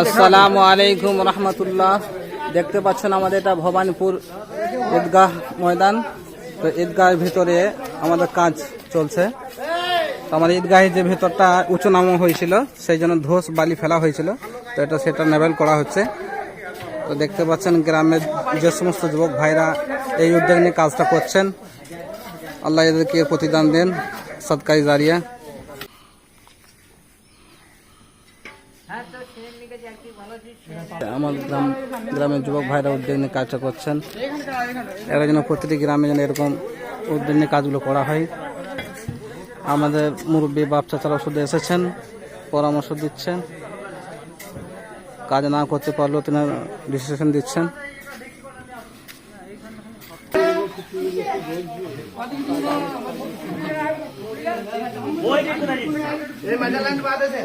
আসসালামু আলাইকুম রহমতুল্লাহ। দেখতে পাচ্ছেন আমাদের এটা ভবানীপুর ঈদগাহ ময়দান। তো ঈদগাহের ভিতরে আমাদের কাজ চলছে। তো আমাদের ঈদগাহের যে ভেতরটা উঁচু নামো হয়েছিল, সেই জন্য ধোস বালি ফেলা হয়েছিল। তো এটা সেটা লেভেল করা হচ্ছে। তো দেখতে পাচ্ছেন গ্রামের যে সমস্ত যুবক ভাইরা এই উদ্যোগ নিয়ে কাজটা করছেন। আল্লাহ এদেরকে প্রতিদান দেন সৎকাই জারিয়া। আমার গ্রাম গ্রামের যুবক ভাইরা উদ্যোগ নিয়ে কাজটা করছেন। এরা যেন প্রতিটি গ্রামে যেন এরকম উদ্যোগ নিয়ে কাজগুলো করা হয়। আমাদের মুরব্বী বাপ চাচারা শুধু এসেছেন, পরামর্শ দিচ্ছেন। কাজ না করতে পারলেও তিনি ডিসিশন দিচ্ছেন। वो मज़ा लाइन बात है।